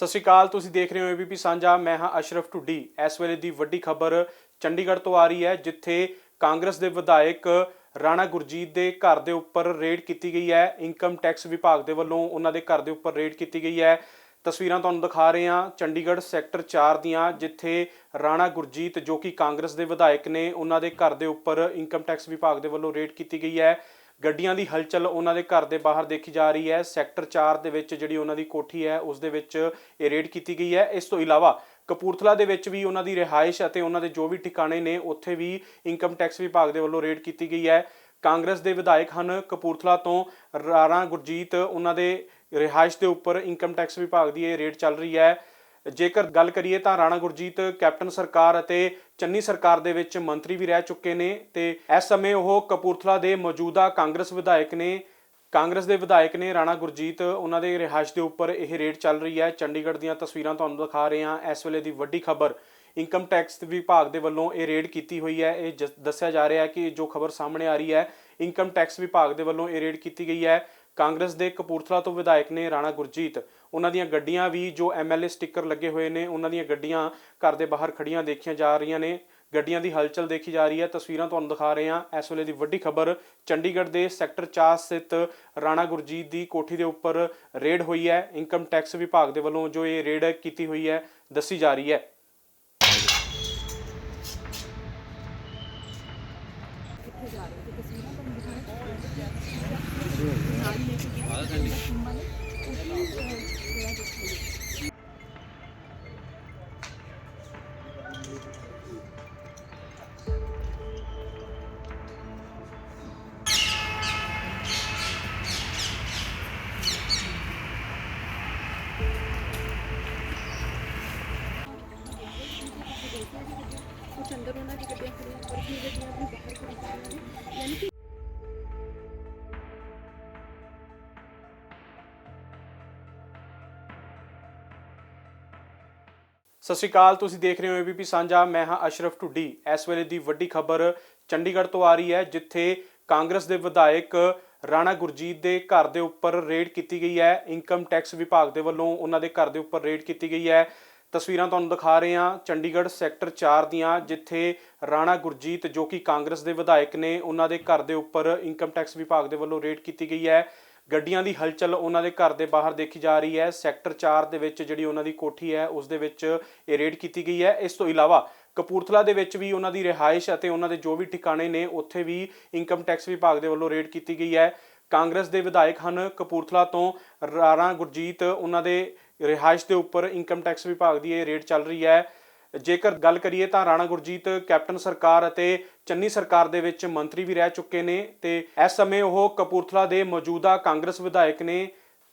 ਸਤਿ ਸ਼੍ਰੀ ਅਕਾਲ, ਤੁਸੀਂ ਦੇਖ ਰਹੇ ਹੋ ਏਬੀਪੀ ਸਾਂਝਾ। ਮੈਂ ਹਾਂ ਅਸ਼ਰਫ ਟੁੱਡੀ ਇਸ ਵੇਲੇ ਦੀ ਵੱਡੀ ਖਬਰ ਚੰਡੀਗੜ੍ਹ ਤੋਂ ਆ ਰਹੀ ਹੈ, ਜਿੱਥੇ ਕਾਂਗਰਸ ਦੇ ਵਿਧਾਇਕ ਰਾਣਾ ਗੁਰਜੀਤ ਦੇ ਘਰ ਦੇ ਉੱਪਰ ਰੇਡ ਕੀਤੀ ਗਈ ਹੈ। ਇਨਕਮ ਟੈਕਸ ਵਿਭਾਗ ਦੇ ਵੱਲੋਂ ਉਹਨਾਂ ਦੇ ਘਰ ਦੇ ਉੱਪਰ ਰੇਡ ਕੀਤੀ ਗਈ ਹੈ। ਤਸਵੀਰਾਂ ਤੁਹਾਨੂੰ ਦਿਖਾ ਰਹੇ ਹਾਂ ਚੰਡੀਗੜ੍ਹ ਸੈਕਟਰ 4 ਦੀਆਂ, ਜਿੱਥੇ ਰਾਣਾ ਗੁਰਜੀਤ ਜੋ ਕਿ ਕਾਂਗਰਸ ਦੇ ਵਿਧਾਇਕ ਨੇ, ਉਹਨਾਂ ਦੇ ਘਰ ਦੇ ਉੱਪਰ ਇਨਕਮ ਟੈਕਸ ਵਿਭਾਗ ਦੇ ਵੱਲੋਂ ਰੇਡ ਕੀਤੀ ਗਈ ਹੈ। ਗੱਡੀਆਂ ਦੀ ਹਲਚਲ ਉਹਨਾਂ ਦੇ ਘਰ ਦੇ ਬਾਹਰ ਦੇਖੀ ਜਾ ਰਹੀ ਹੈ। ਸੈਕਟਰ 4 ਦੇ ਵਿੱਚ ਜਿਹੜੀ ਉਹਨਾਂ ਦੀ ਕੋਠੀ ਹੈ, ਉਸ ਦੇ ਵਿੱਚ ਇਹ ਰੇਡ ਕੀਤੀ ਗਈ ਹੈ। ਇਸ ਤੋਂ ਇਲਾਵਾ ਕਪੂਰਥਲਾ ਦੇ ਵਿੱਚ ਵੀ ਉਹਨਾਂ ਦੀ ਰਿਹਾਇਸ਼ ਅਤੇ ਉਹਨਾਂ ਦੇ ਜੋ ਵੀ ਠਿਕਾਣੇ ਨੇ, ਉੱਥੇ ਵੀ ਇਨਕਮ ਟੈਕਸ ਵਿਭਾਗ ਦੇ ਵੱਲੋਂ ਰੇਡ ਕੀਤੀ ਗਈ ਹੈ। ਕਾਂਗਰਸ ਦੇ ਵਿਧਾਇਕ ਹਨ ਕਪੂਰਥਲਾ ਤੋਂ ਰਾਣਾ ਗੁਰਜੀਤ। ਉਹਨਾਂ ਦੇ ਰਿਹਾਇਸ਼ ਦੇ ਉੱਪਰ ਇਨਕਮ ਟੈਕਸ ਵਿਭਾਗ ਦੀ ਇਹ ਰੇਡ ਚੱਲ ਰਹੀ ਹੈ। ਜੇਕਰ ਗੱਲ ਕਰੀਏ ਤਾਂ ਰਾਣਾ ਗੁਰਜੀਤ, ਕੈਪਟਨ ਸਰਕਾਰ ਅਤੇ ਚੰਨੀ ਸਰਕਾਰ ਦੇ ਵਿੱਚ ਮੰਤਰੀ ਵੀ ਰਹਿ ਚੁੱਕੇ ਨੇ ਤੇ ਇਸ ਸਮੇਂ ਉਹ ਕਪੂਰਥਲਾ ਦੇ ਮੌਜੂਦਾ ਕਾਂਗਰਸ ਵਿਧਾਇਕ ਨੇ, ਕਾਂਗਰਸ ਦੇ ਵਿਧਾਇਕ ਨੇ ਰਾਣਾ ਗੁਰਜੀਤ, ਉਹਨਾਂ ਦੇ ਰਿਹਾਇਸ਼ ਦੇ ਉੱਪਰ ਇਹ ਰੇਡ ਚੱਲ ਰਹੀ ਹੈ। ਚੰਡੀਗੜ੍ਹ ਦੀਆਂ ਤਸਵੀਰਾਂ ਤੁਹਾਨੂੰ ਦਿਖਾ ਰਹੇ ਹਾਂ। ਇਸ ਵੇਲੇ ਦੀ ਵੱਡੀ ਖਬਰ, ਇਨਕਮ ਟੈਕਸ ਵਿਭਾਗ ਦੇ ਵੱਲੋਂ ਇਹ ਰੇਡ ਕੀਤੀ ਹੋਈ ਹੈ। ਇਹ ਜ- ਦੱਸਿਆ ਜਾ ਰਿਹਾ ਹੈ ਕਿ ਜੋ ਖਬਰ ਸਾਹਮਣੇ ਆ ਰਹੀ ਹੈ, ਇਨਕਮ ਟੈਕਸ ਵਿਭਾਗ ਦੇ ਵੱਲੋਂ ਇਹ ਰੇਡ ਕੀਤੀ ਗਈ ਹੈ। ਕਾਂਗਰਸ ਦੇ ਕਪੂਰਥਲਾ ਤੋਂ ਵਿਧਾਇਕ ਨੇ ਰਾਣਾ ਗੁਰਜੀਤ। ਉਹਨਾਂ ਦੀਆਂ ਗੱਡੀਆਂ ਵੀ ਜੋ ਐਮਐਲਏ ਸਟicker ਲੱਗੇ ਹੋਏ ਨੇ, ਉਹਨਾਂ ਦੀਆਂ ਗੱਡੀਆਂ ਘਰ ਦੇ ਬਾਹਰ ਖੜੀਆਂ ਦੇਖੀਆਂ ਜਾ ਰਹੀਆਂ ਨੇ। ਗੱਡੀਆਂ ਦੀ ਹਲਚਲ ਦੇਖੀ ਜਾ ਰਹੀ ਹੈ। ਤਸਵੀਰਾਂ ਤੁਹਾਨੂੰ ਦਿਖਾ ਰਹੇ ਹਾਂ। ਇਸ ਵੇਲੇ ਦੀ ਵੱਡੀ ਖਬਰ ਚੰਡੀਗੜ੍ਹ ਦੇ ਸੈਕਟਰ 4 ਸਥਿਤ ਰਾਣਾ ਗੁਰਜੀਤ ਦੀ ਕੋਠੀ ਦੇ ਉੱਪਰ ਰੇਡ ਹੋਈ ਹੈ। ਇਨਕਮ ਟੈਕਸ ਵਿਭਾਗ ਦੇ ਵੱਲੋਂ ਜੋ ਇਹ ਰੇਡ ਕੀਤੀ ਹੋਈ ਹੈ, ਦੱਸੀ ਜਾ ਰਹੀ ਹੈ। ਤਸਵੀਰਾਂ ਤੁਹਾਨੂੰ ਦਿਖਾਣੇ ਕੁਛ ਅੰਦਰ ਉਹਨਾਂ ਦੀ ਗੱਡੀਆਂ ਖੜੀਆਂ ਪਰ ਕੀ ਗੱਡੀਆਂ ਵੀ ਬਾਹਰ ਖੜੀਆਂ ਨੇ। ਯਾਨੀ ਕਿ ਸਤਿ ਸ਼੍ਰੀ ਅਕਾਲ, ਤੁਸੀਂ ਦੇਖ ਰਹੇ ਹੋ ਏਬੀਪੀ ਸਾਂਝਾ। ਮੈਂ ਹਾਂ ਅਸ਼ਰਫ ਟੁੱਡੀ ਇਸ ਵੇਲੇ ਦੀ ਵੱਡੀ ਖਬਰ ਚੰਡੀਗੜ੍ਹ ਤੋਂ ਆ ਰਹੀ ਹੈ, ਜਿੱਥੇ ਕਾਂਗਰਸ ਦੇ ਵਿਧਾਇਕ ਰਾਣਾ ਗੁਰਜੀਤ ਦੇ ਘਰ ਦੇ ਉੱਪਰ ਰੇਡ ਕੀਤੀ ਗਈ ਹੈ। ਇਨਕਮ ਟੈਕਸ ਵਿਭਾਗ ਦੇ ਵੱਲੋਂ ਉਹਨਾਂ ਦੇ ਘਰ ਦੇ ਉੱਪਰ ਰੇਡ ਕੀਤੀ ਗਈ ਹੈ। ਤਸਵੀਰਾਂ ਤੁਹਾਨੂੰ ਦਿਖਾ ਰਹੇ ਹਾਂ ਚੰਡੀਗੜ੍ਹ ਸੈਕਟਰ 4 ਦੀਆਂ, ਜਿੱਥੇ ਰਾਣਾ ਗੁਰਜੀਤ ਜੋ ਕਿ ਕਾਂਗਰਸ ਦੇ ਵਿਧਾਇਕ ਨੇ, ਉਹਨਾਂ ਦੇ ਘਰ ਦੇ ਉੱਪਰ ਇਨਕਮ ਟੈਕਸ ਵਿਭਾਗ ਦੇ ਵੱਲੋਂ ਰੇਡ ਕੀਤੀ ਗਈ ਹੈ। ਗੱਡੀਆਂ ਦੀ ਹਲਚਲ ਉਹਨਾਂ ਦੇ ਘਰ ਦੇ ਬਾਹਰ ਦੇਖੀ ਜਾ ਰਹੀ ਹੈ। ਸੈਕਟਰ 4 ਦੇ ਵਿੱਚ ਜਿਹੜੀ ਉਹਨਾਂ ਦੀ ਕੋਠੀ ਹੈ, ਉਸ ਦੇ ਵਿੱਚ ਇਹ ਰੇਡ ਕੀਤੀ ਗਈ ਹੈ। ਇਸ ਤੋਂ ਇਲਾਵਾ ਕਪੂਰਥਲਾ ਦੇ ਵਿੱਚ ਵੀ ਉਹਨਾਂ ਦੀ ਰਿਹਾਇਸ਼ ਅਤੇ ਉਹਨਾਂ ਦੇ ਜੋ ਵੀ ਠਿਕਾਣੇ ਨੇ, ਉੱਥੇ ਵੀ ਇਨਕਮ ਟੈਕਸ ਵਿਭਾਗ ਦੇ ਵੱਲੋਂ ਰੇਡ ਕੀਤੀ ਗਈ ਹੈ। ਕਾਂਗਰਸ ਦੇ ਵਿਧਾਇਕ ਹਨ ਕਪੂਰਥਲਾ ਤੋਂ ਰਾਣਾ ਗੁਰਜੀਤ, ਉਹਨਾਂ ਦੇ ਰਿਹਾਇਸ਼ ਦੇ ਉੱਪਰ ਇਨਕਮ ਟੈਕਸ ਵਿਭਾਗ ਦੀ ਇਹ ਰੇਡ ਚੱਲ ਰਹੀ ਹੈ। ਜੇਕਰ ਗੱਲ ਕਰੀਏ ਤਾਂ ਰਾਣਾ ਗੁਰਜੀਤ, ਕੈਪਟਨ ਸਰਕਾਰ ਅਤੇ ਚੰਨੀ ਸਰਕਾਰ ਦੇ ਵਿੱਚ ਮੰਤਰੀ ਵੀ ਰਹਿ ਚੁੱਕੇ ਨੇ ਤੇ ਇਸ ਸਮੇਂ ਉਹ ਕਪੂਰਥਲਾ ਦੇ ਮੌਜੂਦਾ ਕਾਂਗਰਸ ਵਿਧਾਇਕ ਨੇ,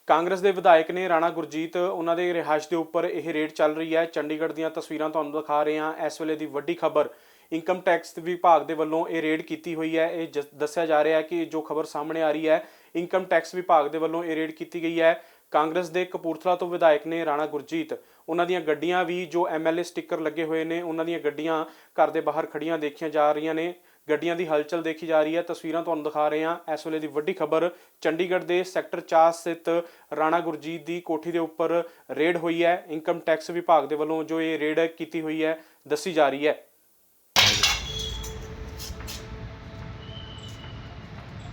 ਕਾਂਗਰਸ ਦੇ ਵਿਧਾਇਕ ਨੇ ਰਾਣਾ ਗੁਰਜੀਤ, ਉਹਨਾਂ ਦੇ ਰਿਹਾਇਸ਼ ਦੇ ਉੱਪਰ ਇਹ ਰੇਡ ਚੱਲ ਰਹੀ ਹੈ। ਚੰਡੀਗੜ੍ਹ ਦੀਆਂ ਤਸਵੀਰਾਂ ਤੁਹਾਨੂੰ ਦਿਖਾ ਰਹੇ ਹਾਂ। ਇਸ ਵੇਲੇ ਦੀ ਵੱਡੀ ਖਬਰ ਇਨਕਮ ਟੈਕਸ ਵਿਭਾਗ ਦੇ ਵੱਲੋਂ ਇਹ ਰੇਡ ਕੀਤੀ ਹੋਈ ਹੈ। ਇਹ ਜ- ਦੱਸਿਆ ਜਾ ਰਿਹਾ ਹੈ ਕਿ ਜੋ ਖਬਰ ਸਾਹਮਣੇ ਆ ਰਹੀ ਹੈ ਇਨਕਮ ਟੈਕਸ ਵਿਭਾਗ ਦੇ ਵੱਲੋਂ ਇਹ ਰੇਡ ਕੀਤੀ ਗਈ ਹੈ। ਕਾਂਗਰਸ ਦੇ ਕਪੂਰਥਲਾ ਤੋਂ ਵਿਧਾਇਕ ਨੇ ਰਾਣਾ ਗੁਰਜੀਤ। ਉਹਨਾਂ ਦੀਆਂ ਗੱਡੀਆਂ ਵੀ ਜੋ ਐਮਐਲਏ ਸਟicker ਲੱਗੇ ਹੋਏ ਨੇ, ਉਹਨਾਂ ਦੀਆਂ ਗੱਡੀਆਂ ਘਰ ਦੇ ਬਾਹਰ ਖੜੀਆਂ ਦੇਖੀਆਂ ਜਾ ਰਹੀਆਂ ਨੇ। ਗੱਡੀਆਂ ਦੀ ਹਲਚਲ ਦੇਖੀ ਜਾ ਰਹੀ ਹੈ। ਤਸਵੀਰਾਂ ਤੁਹਾਨੂੰ ਦਿਖਾ ਰਹੇ ਹਾਂ। ਇਸ ਵੇਲੇ ਦੀ ਵੱਡੀ ਖਬਰ ਚੰਡੀਗੜ੍ਹ ਦੇ ਸੈਕਟਰ 4 ਸਥਿਤ ਰਾਣਾ ਗੁਰਜੀਤ ਦੀ ਕੋਠੀ ਦੇ ਉੱਪਰ ਰੇਡ ਹੋਈ ਹੈ। ਇਨਕਮ ਟੈਕਸ ਵਿਭਾਗ ਦੇ ਵੱਲੋਂ ਜੋ ਇਹ ਰੇਡ ਕੀਤੀ ਹੋਈ ਹੈ, ਦੱਸੀ ਜਾ ਰਹੀ ਹੈ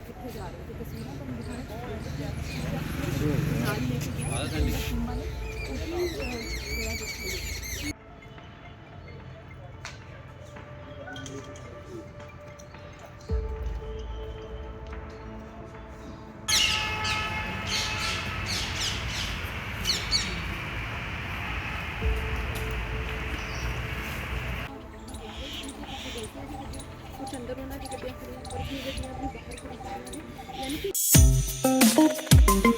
ਕਿੱਥੇ ਜਾ ਰਹੇ ਤੇ ਤਸਵੀਰਾਂ ਤੁਹਾਨੂੰ ਦਿਖਾਣੇ ਨਾਲ ਲੈ ਕੇ ਗਏ ਆ ਕੰਡੀ ਉਹ